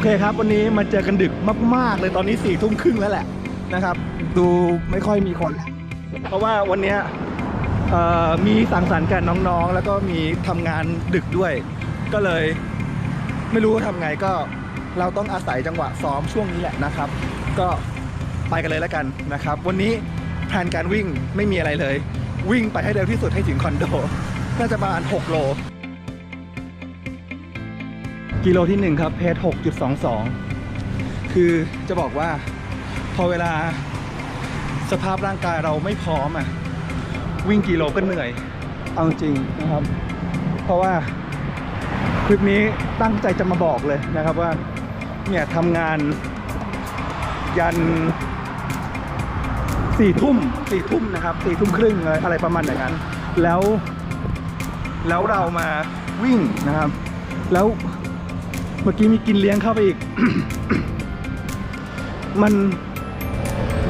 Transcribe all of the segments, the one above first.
อเคครับ วันนี้มาเจอกันดึกมาก ๆ เลยตอนนี้สี่ทุ่มครึ่งแล้วแหละนะครับ ดูไม่ค่อยมีคน เพราะว่าวันนี้มีสังสรรค์กันน้องๆ แล้วก็มีทำงานดึกด้วย ก็เลยไม่รู้ว่าทำไงก็เราต้องอาศัยจังหวะซ้อมช่วงนี้แหละนะครับ ก็ไปกันเลยแล้วกันนะครับ วันนี้แผนการวิ่งไม่มีอะไรเลย วิ่งไปให้เร็วที่สุดให้ถึงคอนโด น่าจะประมาณ6โล กิโลที่1ครับเพจ6.22 คือจะบอกว่าพอเวลาสภาพร่างกายเราไม่พร้อมอะวิ่งกิโลก็เหนื่อยเอาจริงนะครับ เพราะว่าคลิปนี้ตั้งใจจะมาบอกเลยนะครับว่าเนี่ยทำงานยันสี่ทุ่มสี่ทุ่มนะครับสี่ทุ่มครึ่งอะไรอะไรประมาณอย่างนั้น แล้ว แล้วเรามาวิ่งนะครับ แล้ว เมื่อกี้มีกินเลี้ยงเข้าไปอีก มัน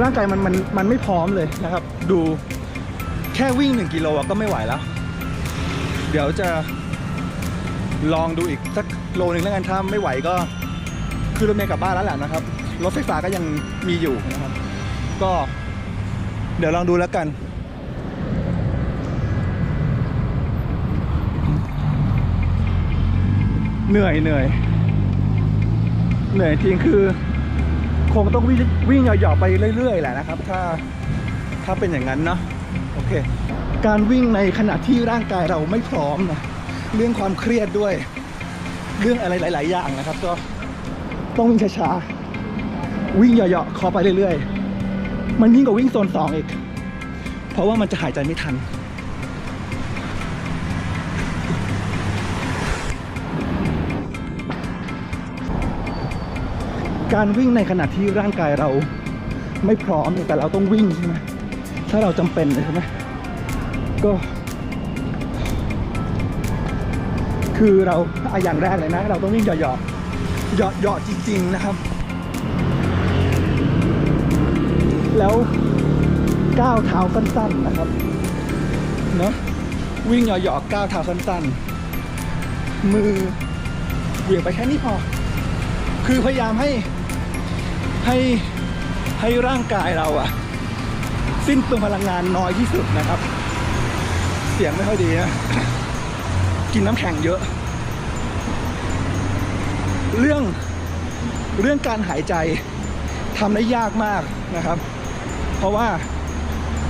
ร่างกายมันมันมันไม่พร้อมเลยนะครับ ดูแค่วิ่งหนึ่งกิโลก็ไม่ไหวแล้ว เดี๋ยวจะลองดูอีกสักโลหนึ่งแล้วกันถ้าไม่ไหวก็คือรถเมล์กลับบ้านแล้วแหละนะครับ รถไฟฟ้าก็ยังมีอยู่นะครับ ก็ เดี๋ยวลองดูแล้วกันเหนื่อยเหนื่อย เหนื่อยจริงคือ คงต้องวิ่งวิ่งหย่อๆไปเรื่อยๆแหละนะครับ ถ้าถ้าเป็นอย่างนั้นเนาะโอเค การวิ่งในขณะที่ร่างกายเราไม่พร้อมนะเรื่องความเครียดด้วย เรื่องอะไรหลาย ๆ อย่างนะครับ ก็ต้องวิ่งช้าๆวิ่งเหยาะๆคอไปเรื่อยๆ มันยิ่งกว่าวิ่งโซนสองอีก เพราะว่ามันจะหายใจไม่ทัน การวิ่งในขณะที่ร่างกายเราไม่พร้อมแต่เราต้องวิ่งใช่ไหมถ้าเราจำเป็นใช่ไหมก็คือเราออย่างแรกเลยนะ เราต้องวิ่งเหยาะๆเหยาะๆจริง ๆนะครับ แล้วก้าวเท้าสั้นๆนะครับเนาะวิ่งเหยาะๆก้าวเท้าสั้นๆ มือเหวี่ยงไปแค่นี้พอ คือพยายามให้ ให้ให้ร่างกายเราอะสิ้นเปลืองพลังงานน้อยที่สุดนะครับ เสียงไม่ค่อยดีนะกินน้ำแข็งเยอะ เรื่องเรื่องการหายใจทำได้ยากมากนะครับ เพราะว่า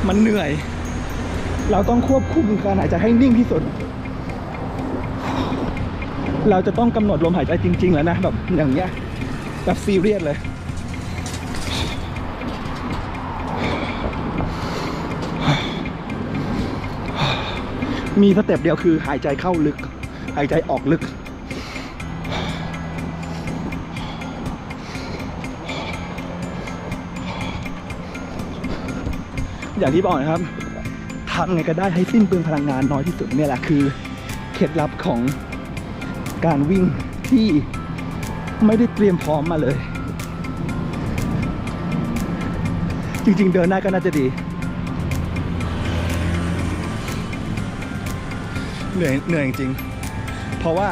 มันเหนื่อย เราต้องควบคุมการหายใจให้นิ่งที่สุด เราจะต้องกำหนดลมหายใจจริง ๆ แล้วนะแบบอย่างเงี้ยแบบซีเรียสเลย มีสเต็ปเดียวคือหายใจเข้าลึก หายใจออกลึก อย่างที่บอกนะครับทำไงก็ได้ให้สิ้นเปลืองพลังงานน้อยที่สุดเนี่ยแหละคือเคล็ดลับของการวิ่งที่ไม่ได้เตรียมพร้อมมาเลย จริง ๆ เดินได้าก็น่าจะดี เหนื่อยเหนื่อยจริง เพราะว่า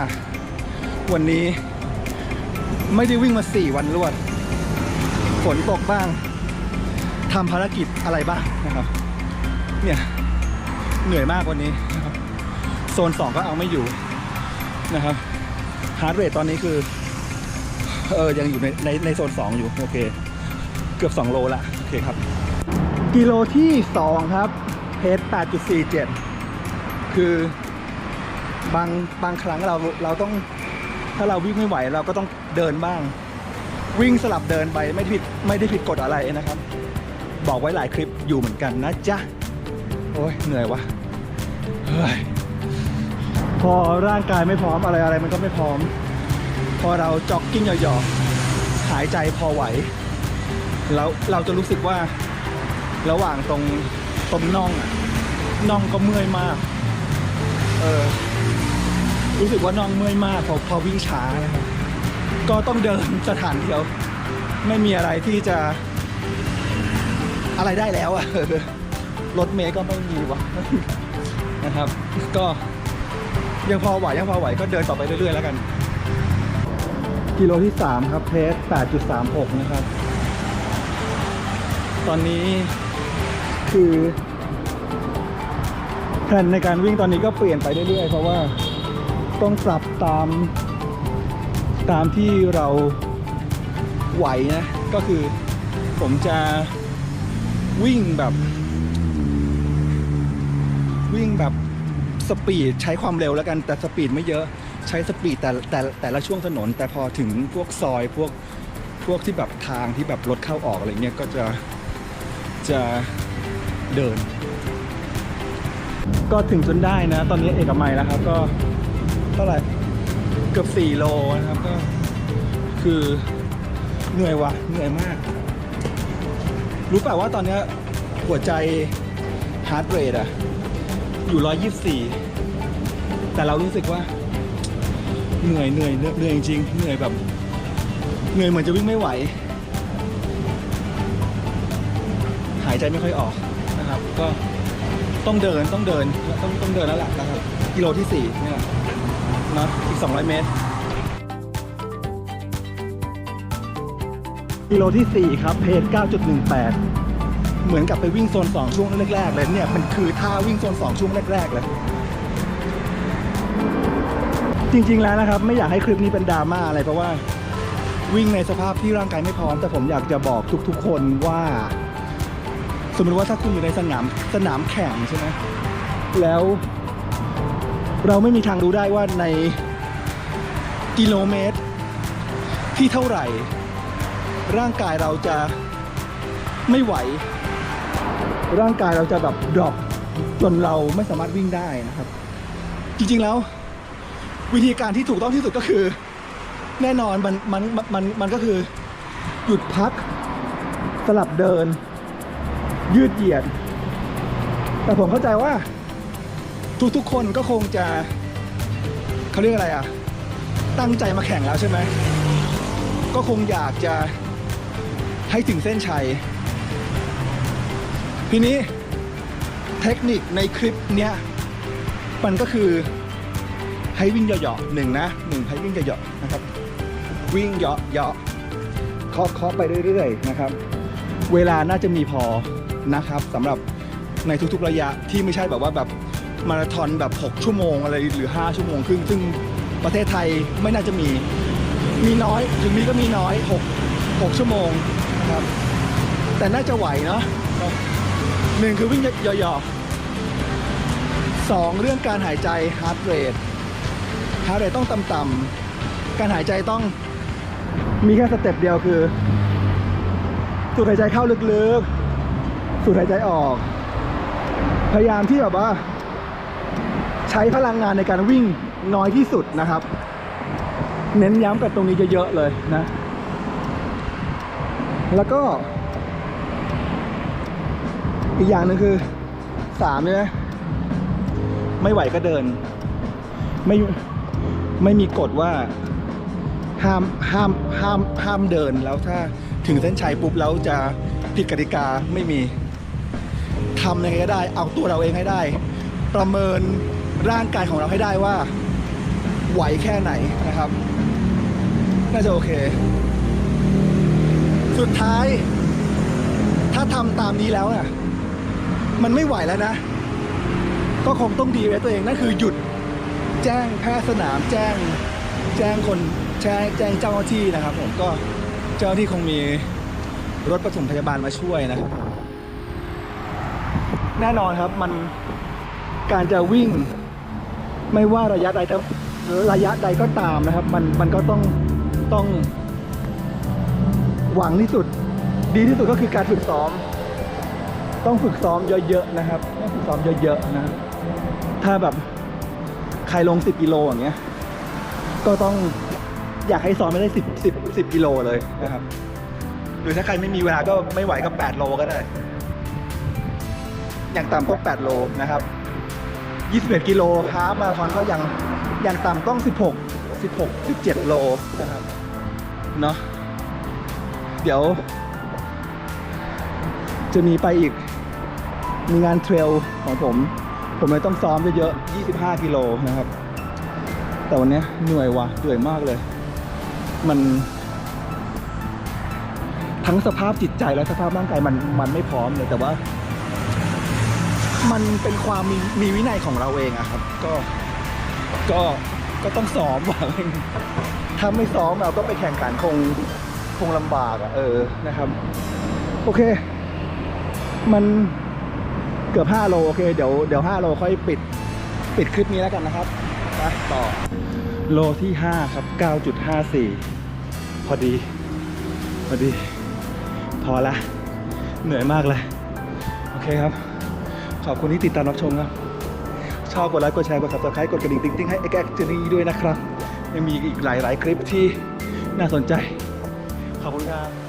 วันนี้ไม่ได้วิ่งมาสี่วันรวด ฝนตกบ้างทำภารกิจอะไรบ้างนะครับ เนี่ยเหนื่อยมากวันนี้นะครับ โซนสองก็เอาไม่อยู่นะครับฮาร์ดเรทตอนนี้คือ เออยังอยู่ในในในโซนสองอยู่ โอเค เกือบ 2 โลละโอเคครับ กิโลที่ 2 ครับเพจ8.47 คือ บางบางครั้งเราเราต้องถ้าเราวิ่งไม่ไหวเราก็ต้องเดินบ้าง วิ่งสลับเดินไปไม่ได้ผิดไม่ได้ผิดกฎอะไรนะครับ บอกไว้หลายคลิปอยู่เหมือนกันนะจ๊ะโอ้ยเหนื่อยวะเฮ้ยพอร่างกายไม่พร้อมอะไรอะไรมันก็ไม่พร้อม พอเราจ็อกกิ้งหยอกๆหายใจพอไหวแล้วเราจะรู้สึกว่าระหว่างตรงตรงน่องอะน่องก็เมื่อยมาก เออ รู้สึกว่าน่องเมื่อยมากพอพอวิ่งช้านะครับก็ต้องเดินสถานเดียว ไม่มีอะไรที่จะ อะไรได้แล้วอะรถเมย์ก็ไม่มีวะนะครับ ก็ยังพอไหวยังพอไหวก็เดินต่อไปเรื่อยๆแล้วกัน กิโลที่ 3 ครับเพส8.36 นะครับ ตอนนี้คือแผนในการวิ่งตอนนี้ก็เปลี่ยนไปเรื่อยๆ เพราะว่า ต้องปรับตามตามที่เราไหวนะ ก็คือผมจะวิ่งแบบ วิ่งแบบสปีดใช้ความเร็วแล้วกันแต่สปีดไม่เยอะใช้สปีดแต่แต่แต่ละช่วงถนน แต่พอถึงพวกซอยพวกพวกที่แบบทางที่แบบรถเข้าออกอะไรเงี้ยก็จะจะเดิน ก็ถึงจนได้นะ ตอนนี้เอกมัยแล้วครับก็ เท่าไหร่เกือบ4โลนะครับก็คือเหนื่อยว่ะเหนื่อยมาก รู้ป่าว่าตอนนี้หัวใจฮาร์ดเรทอะอยู่124แต่เรารู้สึกว่า เหนื่อยเหนื่อยเหนื่อยจริงเหนื่อยแบบ เหนื่อยเหมือนจะวิ่งไม่ไหว หายใจไม่ค่อยออกนะครับ ก็ต้องเดินต้องเดินต้องต้องเดินแล้วแหละนะครับกิโลที่4เนี่ย เนอะอีก 200 เมตร กิโลที่ 4 ครับ เพจ9.18 เหมือนกับไปวิ่งโซน 2 ช่วงแรก ๆ เลยเนี่ย มันคือท่าวิ่งโซน 2 ช่วงแรก ๆ เลย จริง ๆ แล้วนะครับ ไม่อยากให้คลิปนี้เป็นดราม่าอะไรเพราะว่าวิ่งในสภาพที่ร่างกายไม่พร้อม แต่ผมอยากจะบอกทุก ๆ คนว่า สมมติว่าถ้าคุณอยู่ในสนามสนามแข่งใช่ไหมแล้ว เราไม่มีทางรู้ได้ว่าในกิโลเมตร ที่เท่าไหร่ ร่างกายเราจะไม่ไหว ร่างกายเราจะแบบดรอปจนเราไม่สามารถวิ่งได้นะครับ จริงๆแล้ว วิธีการที่ถูกต้องที่สุดก็คือ แน่นอนมันมันมันมันก็คือหยุดพัก สลับเดิน ยืดเหยียด แต่ผมเข้าใจว่า ทุกๆคนก็คงจะเขาเรียกอะไรอะ ตั้งใจมาแข่งแล้วใช่ไหม ก็คงอยากจะให้ถึงเส้นชัย ทีนี้เทคนิคในคลิปเนี้ย มันก็คือให้วิ่งเหยาะๆหนึ่งนะหนึ่งให้วิ่งเหยาะๆนะครับ วิ่งเหยาะเหาะเคาะเคาะไปเรื่อยๆนะครับ เวลาน่าจะมีพอนะครับสำหรับในทุกๆระยะที่ไม่ใช่แบบว่าแบบ มาราธอนแบบ 6 ชั่วโมงอะไรหรือ 5 ชั่วโมงครึ่งซึ่งประเทศไทยไม่น่าจะมี มีน้อยถึงมีก็มีน้อย 6 6 ชั่วโมงนะครับ แต่น่าจะไหวเนาะหนึ่งคือวิ่งเยาะๆสองเรื่องการหายใจ heart rate ฮาร์ดเรทต้องต่ำๆการหายใจต้องมีแค่สเต็ปเดียวคือสูดหายใจเข้าลึกๆ สูดหายใจออก พยายามที่แบบว่า ใช้พลังงานในการวิ่งน้อยที่สุดนะครับ เน้นย้ำกับตรงนี้เยอะๆเลยนะ แล้วก็ อีกอย่างหนึ่งคือสามเนี่ยนะไม่ไหวก็เดิน ไม่ไม่มีกฎว่าห้ามห้ามห้ามห้ามเดินแล้วถ้าถึงเส้นชัยปุ๊บแล้วจะผิดกติกาไม่มีทำยังไงก็ได้ เอาตัวเราเองให้ได้ ประเมิน ร่างกายของเราให้ได้ว่า ไหวแค่ไหนนะครับ น่าจะโอเค สุดท้าย ถ้าทำตามนี้แล้วน่ะ มันไม่ไหวแล้วนะ ก็คงต้องดีไว้ตัวเองนั่นคือหยุดแจ้งแพทย์สนามแจ้งแจ้งคนแจ้งแจ้งเจ้าหน้าที่นะครับ ผมก็เจ้าหน้าที่คงมีรถปฐมพยาบาลมาช่วยนะครับแน่นอนครับมันการจะวิ่ง ไม่ว่าระยะใดแต่ระยะใดก็ตามนะครับ มันมันก็ต้องต้องหวังที่สุด ดีที่สุดก็คือการฝึกซ้อม ต้องฝึกซ้อมเยอะๆนะครับต้องฝึกซ้อมเยอะๆนะถ้าแบบใครลง 10กิโลอย่างเงี้ย ก็ต้องอยากให้ซ้อมไม่ได้ 10 10 10กิโลเลยนะครับ หรือถ้าใครไม่มีเวลาก็ไม่ไหวก็8โลก็ได้ อย่างต่ำก็8โลนะครับ 21 กิโลฮาล์ฟมาราธอนก็ยังย่างต่ำต้อง 16 16 17 โลนะครับเนาะเดี๋ยว จะมีไปอีก มีงานเทรลของผม ผมเลยต้องซ้อมเยอะๆ25 กิโลนะครับ แต่วันนี้เหนื่อยว่ะเหนื่อยมากเลย มันทั้งสภาพจิตใจและสภาพร่างกายมันมันไม่พร้อมเลยแต่ว่า มันเป็นความมีมีวินัยของเราเองอะครับ ก็ก็ก็ต้องซ้อมว่ะถ้าไม่ซ้อมเราก็ไปแข่งขันคงคงลำบากอะเออนะครับ โอเค มันเกือบ5โลโอเคเดี๋ยวเดี๋ยว5โลค่อยปิดปิดคลิปนี้แล้วกันนะครับไปต่อโลที่ 5 ครับ 9.54 พอดี พอดี พอละ เหนื่อยมากเลย โอเคครับ ขอบคุณที่ติดตามรับชมครับชอบกดไลค์กดแชร์กด subscribe กดกระดิ่งติ๊งติ๊งให้เอ้แก๊กเจนี่ด้วยนะครับยังมีอีกหลาย ๆ คลิปที่น่าสนใจ ขอบคุณครับ